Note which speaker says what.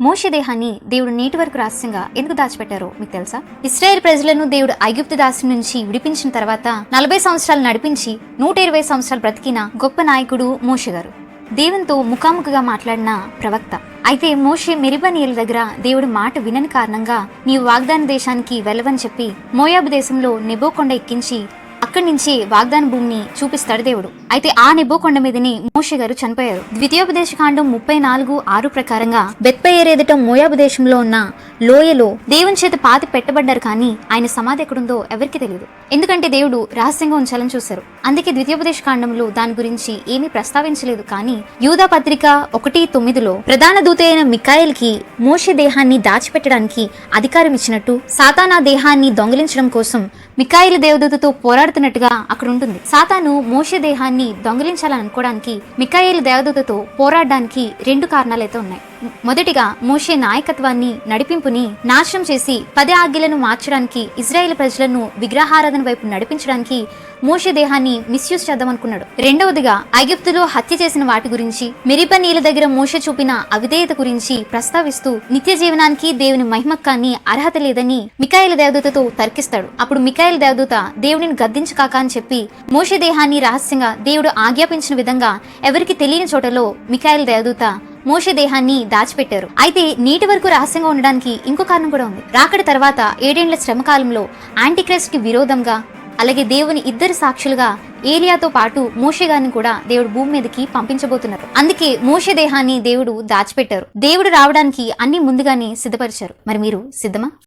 Speaker 1: మోషే దేహాన్ని దేవుడు నేటి వరకు రహస్యంగా ఎందుకు దాచిపెట్టారో మీకు తెలుసా? ఇస్రాయేల్ ప్రజలను దేవుడు ఐగుప్తు దాసి నుంచి విడిపించిన తర్వాత నలభై సంవత్సరాలు నడిపించి నూట ఇరవై సంవత్సరాలు బ్రతికిన గొప్ప నాయకుడు మోషే గారు. దేవునితో ముఖాముఖిగా మాట్లాడిన ప్రవక్త. అయితే మోషే మెరిబనీయుల దగ్గర దేవుడు మాట వినని కారణంగా నీవు వాగ్దాన దేశానికి వెళ్ళవని చెప్పి మోయాబు దేశంలో నెబోకొండ ఎక్కించి అక్కడి నుంచి వాగ్దాన భూమిని చూపిస్తాడు దేవుడు. అయితే ఆ నెబో కొండ మీదని మోషే గారు చనిపోయారు. ద్వితీయోపదేశ కాండం ముప్పై నాలుగు ఆరు ప్రకారంగా బెత్పయ్యేరేదట మోయాబు దేశంలో ఉన్న లోయలో దేవుని చేత పాతి పెట్టబడ్డారు కానీ ఆయన సమాధి ఎక్కడుందో ఎవరికి తెలియదు. ఎందుకంటే దేవుడు రహస్యంగా ఉంచాలని చూశారు. అందుకే ద్వితీయోపదేశ కాండంలో దాని గురించి ఏమీ ప్రస్తావించలేదు కానీ యూదా పత్రిక ఒకటి తొమ్మిదిలో ప్రధాన దూత అయిన మికాయల్కి మోషే దేహాన్ని దాచిపెట్టడానికి అధికారం ఇచ్చినట్టు సాతానా దేహాన్ని దొంగిలించడం కోసం మికాయిల దేవదూతతో పోరాడుతున్నట్టుగా అక్కడ ఉంటుంది. సాతాను మోషే దేహాన్ని దొంగిలించాలని అనుకోవడానికి మికాయిల దేవదూతతో పోరాడడానికి రెండు కారణాలైతే ఉన్నాయి. మొదటిగా మోషే నాయకత్వాన్ని నడిపింపుని నాశనం చేసి పది ఆజ్ఞలను మార్చడానికి ఇజ్రాయెల్ ప్రజలను విగ్రహారాధన వైపు నడిపించడానికి మోషే దేహాన్ని మిస్యూజ్ చేద్దామనుకున్నాడు. రెండవదిగా ఐగిప్తులో హత్య చేసిన వాటి గురించి మెరిప నీళ్ళ దగ్గర మోషే చూపిన అవిధేయత గురించి ప్రస్తావిస్తూ నిత్య జీవనానికి దేవుని మహిమక్కాన్ని అర్హత లేదని మికాయిల దేవదూతతో తర్కిస్తాడు. అప్పుడు మికాయిల దేవదూత దేవుడిని గద్దించకాక అని చెప్పి మోషే దేహాన్ని రహస్యంగా దేవుడు ఆజ్ఞాపించిన విధంగా ఎవరికి తెలియని చోటలో మికాయిల దేవదూత మోషే దేహాన్ని దాచిపెట్టారు. అయితే నీటి వరకు రహస్యంగా ఉండడానికి ఇంకో కారణం కూడా ఉంది. రాకడి తర్వాత ఏడేండ్ల శ్రమకాలంలో యాంటీక్రైస్ట్కి విరోధంగా అలాగే దేవుని ఇద్దరు సాక్షులుగా ఏలియాతో పాటు మోషే గారిని కూడా దేవుడు భూమి మీదకి పంపించబోతున్నారు. అందుకే మోషే దేహాన్ని దేవుడు దాచిపెట్టారు. దేవుడు రావడానికి అన్ని ముందుగానే సిద్ధపరిచారు. మరి మీరు సిద్ధమా?